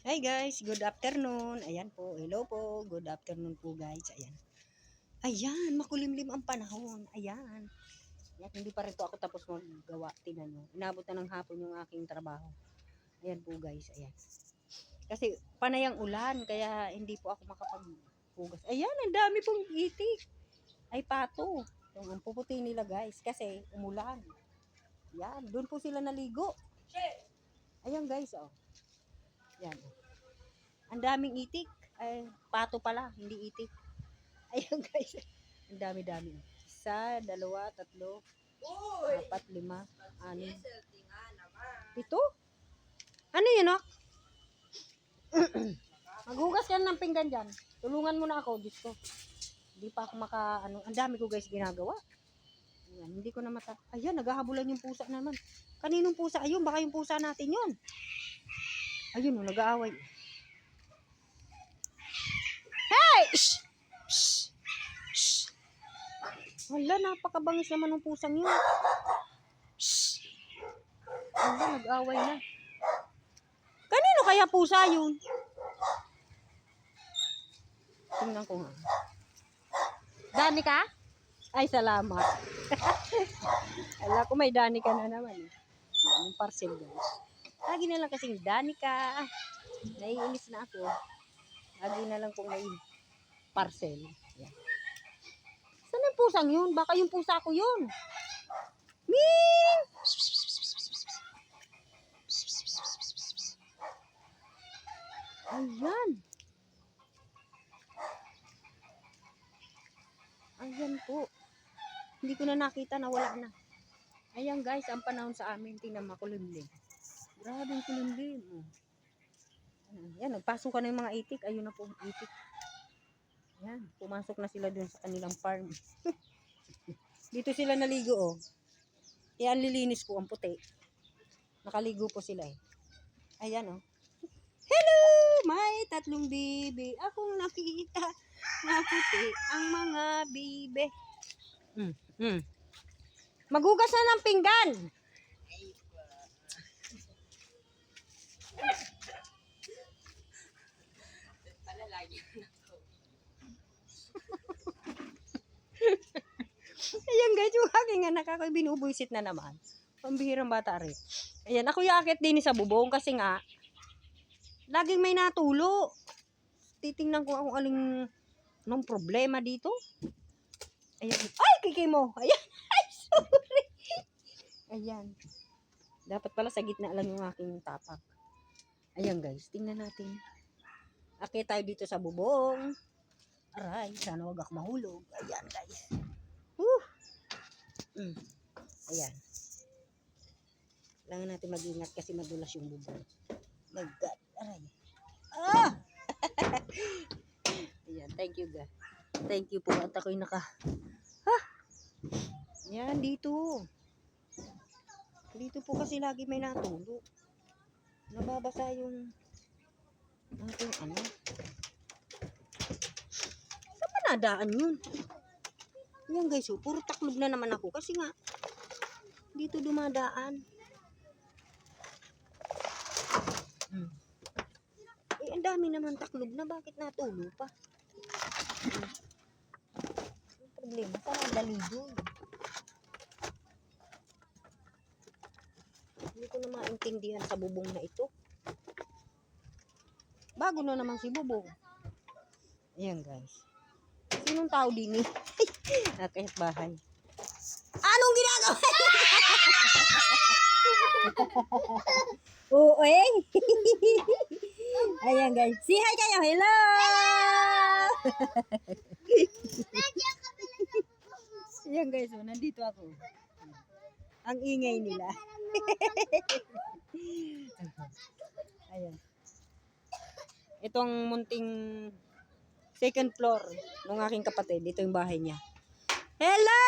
Hi guys, good afternoon. Ayan po, hello po. Good afternoon po guys. Ayan. Ayan, makulimlim ang panahon. Ayan. Ayan, hindi pa rin to ako tapos maggawa. Tingnan nyo. Inabot na ng hapon yung aking trabaho. Ayan po guys, ayan. Kasi panay ang ulan, kaya hindi po ako makapaghugas. Ayan, ang dami pong itik. Ay pato. Yung ang puputi nila guys, kasi umulan. Yan, doon po sila naligo. Ayan guys, oh. Yan. Ang daming itik. Ay, pato pala, hindi itik. Ayan guys. Ang dami-dami. Isa, dalawa, tatlo, apat, lima, anim, pito. Ano yun, oh? Maghugas ka ng pinggan dyan. Tulungan mo na ako, Diyos ko. Hindi pa ako maka, ano, ang dami ko guys ginagawa. Ayan, hindi ko na mata. Ayan, naghahabulan yung pusa naman. Kaninong pusa? Ayun, baka yung pusa natin yun. Ayun, oh, nag-aaway. Hey! Shh! Shh! Shh! Wala, napakabangis naman ng pusang yun. Shh! Wala, nag-aaway na. Kanino kaya pusa yun? Tingnan ko nga. Dani ka? Ay, salamat. Ala ko may Dani ka na naman. Eh. Yung parcel guys. Lagi na lang kasing Dani ka. Naiinis na ako. Lagi na lang kung may parcel. Yan. Saan yung pusang yun? Baka yung pusa ko yun. Ming! Ayan. Ayan po. Hindi ko na nakita na wala na. Ayan guys, ang panahon sa amin, tingnan makulimlim. Grabe ang kulimlim. Oh. Ayan, nagpasok ka na yung mga itik. Ayun na po, itik. Ayan, pumasok na sila dun sa kanilang farm. Dito sila naligo oh. Kaya ang lilinis po ang puti. Nakaligo po sila eh. Ayan oh. Hello! May tatlong bibi. Akong nakita na puti ang mga bibe. Mm, mm. Maghugas na ng pinggan. Ayan guys, yung aking anak ako binubuisit na naman. Pambihirang bata rin. Ayan, ako yakit din sa bubong kasi nga, laging may natulo. Titingnan ko kung aling nung problema dito. Ayan. Ay, kikay mo. Ayan. Ay, sorry. Ayan. Dapat pala sa gitna lang yung aking tapak. Ayan guys, tingnan natin. Akit tayo dito sa bubong. Aray, sana wag ako mahulog. Ayan guys. Mm. Ayan. Kailangan natin mag-ingat kasi madulas yung bubong. My God. Aray. Ah! Ayan, thank you ga. Thank you po. At ako'y naka... Ha? Yan, dito. Dito po kasi lagi may natulo. Nababasa yung ating ano. Saan ba nadaan yun? Yan guys, oh, puro taklob na naman ako kasi nga dito dumadaan. Hmm. Eh, ang dami naman taklob na. Bakit natulo pa? Hmm. Ang problema, saan ang daligo? Hindi ko na maintindihan sa bubong na ito. Bago na naman si bubong. Ayan guys. Sinong tao din eh? Nakahit bahay. Anong ginagawa? Oo eh. Ayan guys. Say hi kayo. Hello! Ayan guys. Oh, nandito ako. Ang ingay nila. Ayan. Itong munting second floor ng aking kapatid. Dito yung bahay niya. Hello!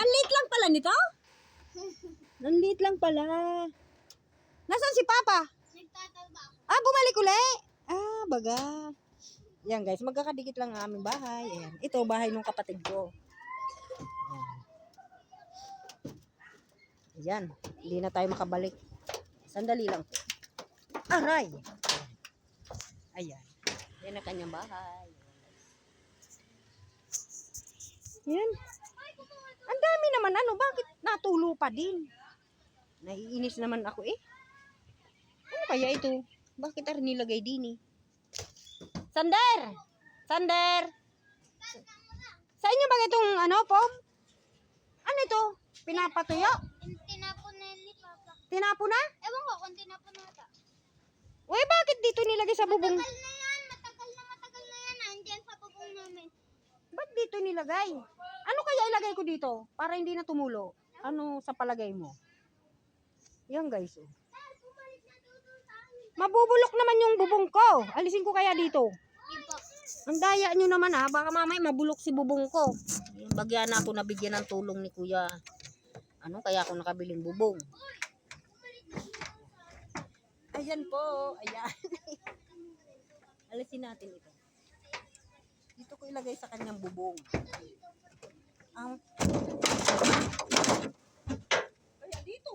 Ang liit lang pala nito? Ang liit lang pala. Nasaan si Papa? Ah, bumalik uli. Ah, baga. Yan guys, magkakadikit lang ang aming bahay. Ayan. Ito, bahay ng kapatid ko. Ayan. Ayan. Hindi na tayo makabalik. Sandali lang po. Aray! Ayan. Yan ang kanyang bahay. Yan. Ang dami naman ano, bakit natulo pa din? Naiinis naman ako eh. Ano kaya ito? Bakit ar nilagay din eh? Sander! Sander! Sa inyo ba itong ano, Pom? Ano ito? Pinapatuyo? Tinapon na ni Papa. Tinapo na? Ewan ko kung tinapon na ata. Uy, bakit dito nilagay sa bubong? Matagal na yan, matagal na matagal na yan. Andyan sa bubong namin. Ba't dito nilagay? Ano kaya ilagay ko dito? Para hindi na tumulo. Ano sa palagay mo? Yan guys. Oh. Mabubulok naman yung bubong ko. Alisin ko kaya dito. Ang daya nyo naman ha. Baka mamay mabulok si bubong ko. Bagyan ako nabigyan ng tulong ni kuya. Ano kaya ako nakabiling bubong? Ayan po. Ayan. Alisin natin ito. Dito ko ilagay sa kanyang bubong. Ang Kaya dito.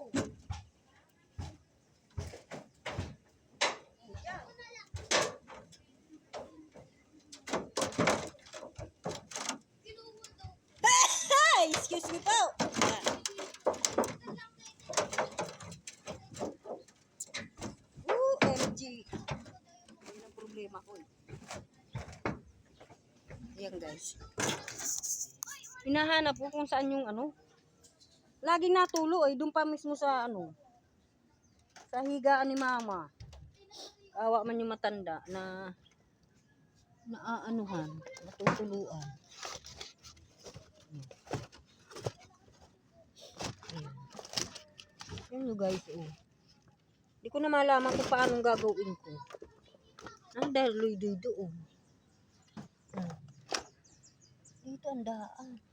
Excuse me po. Ayan. OMG. Yan ang problema ko eh. Ayan guys. Hinahanap ko kung saan yung ano. Laging natulo eh. Doon pa mismo sa ano. Sa higaan ni mama. Awa man yung matanda na naaanuhan, natutuluan. Ayan. Yan nyo guys, oh. Hindi ko na malaman kung paano gagawin ko. Ang daloy-doy doon. Hmm. Dito ang daan.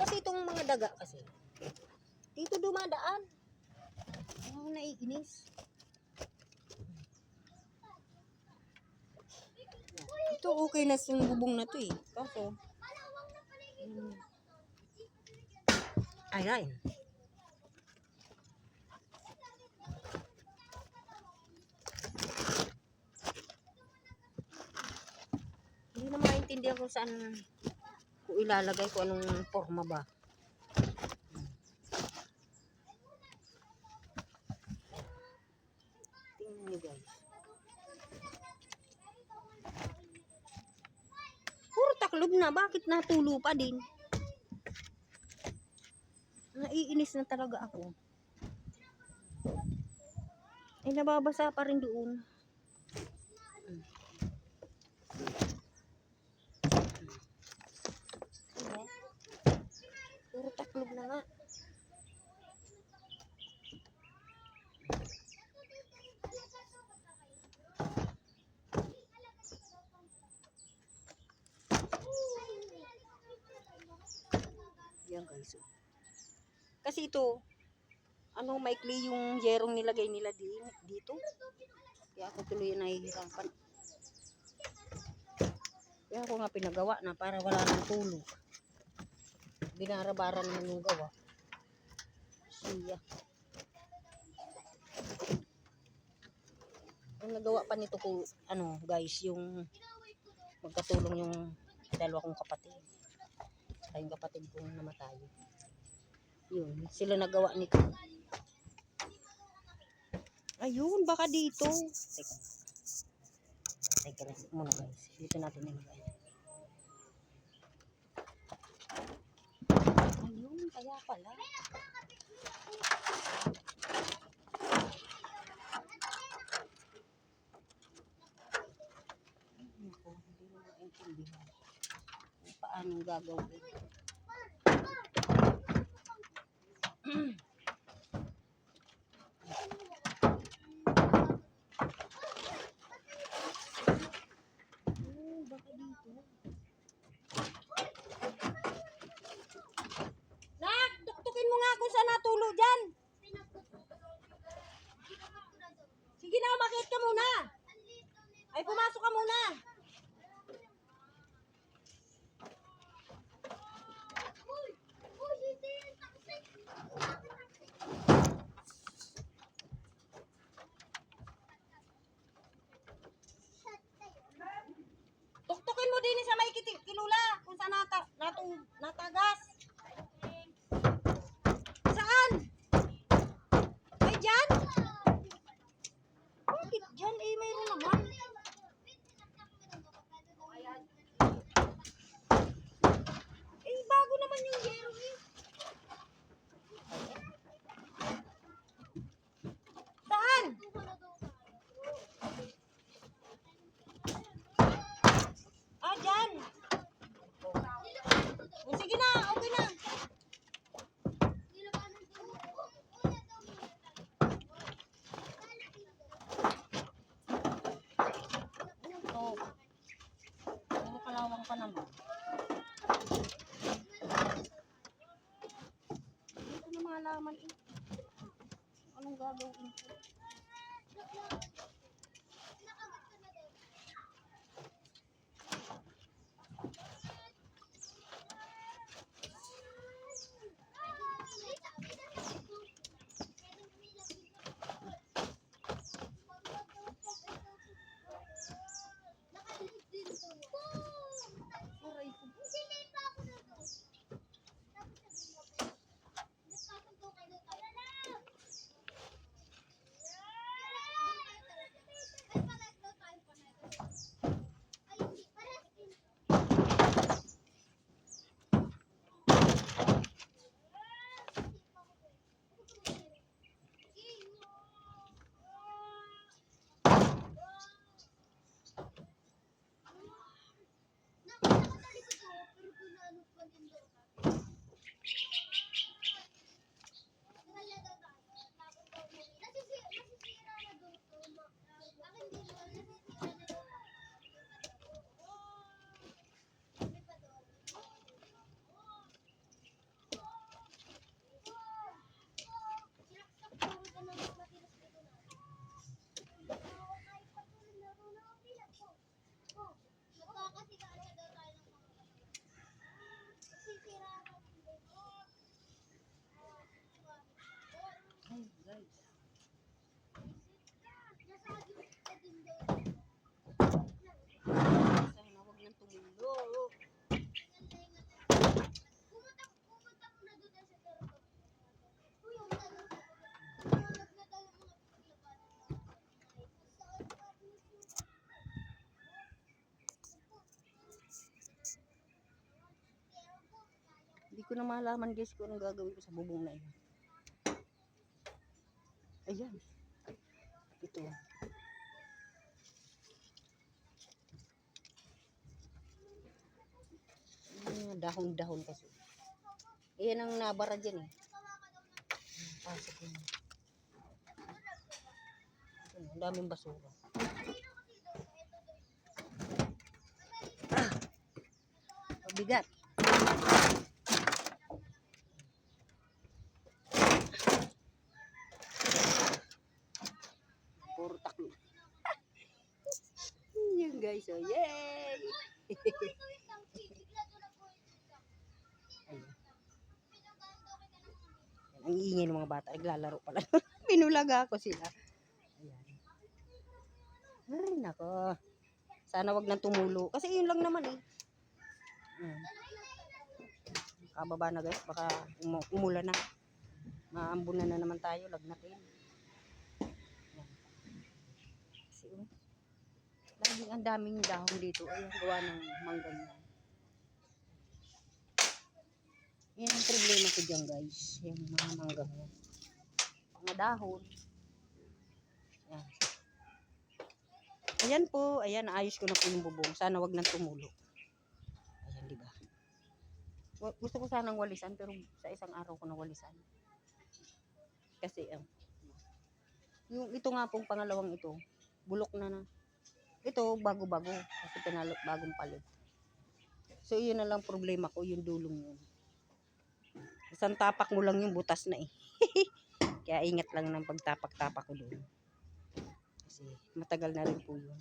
Kasi itong mga daga kasi. Dito dumadaan. Ako naiinis. Ito okay na yung bubong na to eh. Kaso, hmm. Ayan. Hindi na maintindihan kung saan ko ilalagay ko anong forma ba. Tingnan niyo guys. Puro taklob na. Bakit natulo pa din? Naiinis na talaga ako. Ay, nababasa pa rin doon. Diba? Puro taklob na nga. Yan guys. Kasi ito, ano maikli yung yerong nilagay nila di, dito. Kaya ako tuloy nahihirapan. Kaya ako nga pinagawa na para wala nang tulog. Binarabara naman yung gawa. Siya. Ang nagawa pa nito ko, ano guys, yung magkatulong yung dalawa kong kapatid. Saka yung kapatid kong namatay. Yun, sila nagawa nito. Ayun, baka dito. Teka. Teka lang muna guys. Dito natin nilagay. Ayun, kaya pala. Naku, hindi mo. Kung Paano gagawin? Oh, baka dito. Nak, tuktukin mo nga kung saan natulo dyan. Sige na, bakit ka muna? Ay, pumasok ka muna. natug natagas. Saan? Ay, dyan? Bakit dyan? Eh, mayroon naman. Eh, bago naman yung yero eh. Saan? Ah, dyan. O, sige na, okay na. Ito. Pero kalawang pa naman. Ko na malaman eh. Anong gagawin ko? Tumulo. Hindi ko na malaman guys kung anong gagawin ko sa bubong na yun. Ayan. Ito. Ah, dahon-dahon kasi. Ayan ang nabara dyan eh. Pasok yun. Ayan, Ang daming basura. Ah! Mabigat. Puro taklo. Yan guys, oh yay! Ang iingay ng mga bata, naglalaro pala. Pinulaga ako sila. Ayan. Ay, nako. Sana wag nang tumulo. Kasi yun lang naman eh. Ayan. Kababa na guys, baka umu- umulan na. Maambunan na naman tayo, lagnatin. Ayan. Kasi oh, laging ang daming dahon dito. Ayun, gawa ng manggang yan. Yan ang problema ko dyan guys. Yung mga manggang yan. Mga dahon. Yan. Ayan po. Ayan, naayos ko na po yung bubong. Sana wag nang tumulo. Ayan, di ba? Gusto ko sanang walisan pero sa isang araw ko na walisan. Kasi, um, yung ito nga pong pangalawang ito, bulok na na. Ito, bago-bago. Kasi pinalo, bagong palit. So, yun na lang problema ko, yung dulong yun. Isang tapak mo lang yung butas na eh. Kaya ingat lang ng pagtapak-tapak ko doon. Kasi matagal na rin po yun.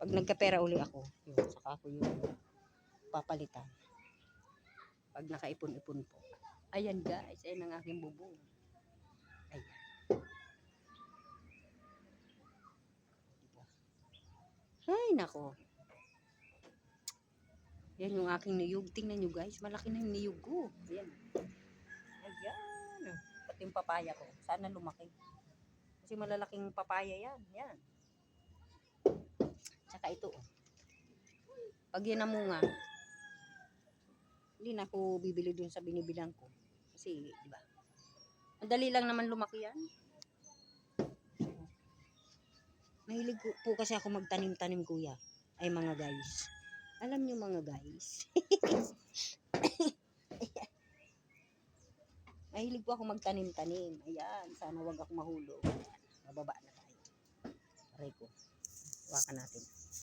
Pag nagkapera uli ako, yun, saka ako yung papalitan. Pag nakaipon-ipon po. Ayan guys, ayan ang aking bubong. Ayan. Ay, nako. Yan yung aking niyog. Tingnan nyo guys, malaki na yung niyog ko. Ayan. Ayan. Pati yung papaya ko. Sana lumaki. Kasi malalaking papaya yan. Yan. Tsaka ito. oh. Pag yan namunga, hindi na ako bibili dun sa binibilang ko. Kasi, di ba? Madali lang naman lumaki yan. Mahilig po kasi ako magtanim-tanim kuya. Ay mga guys. Alam niyo mga guys. Mahilig po ako magtanim-tanim. Ayan, sana wag ako mahulog. Ayan, bababa na tayo. Aray ko. Hawakan natin.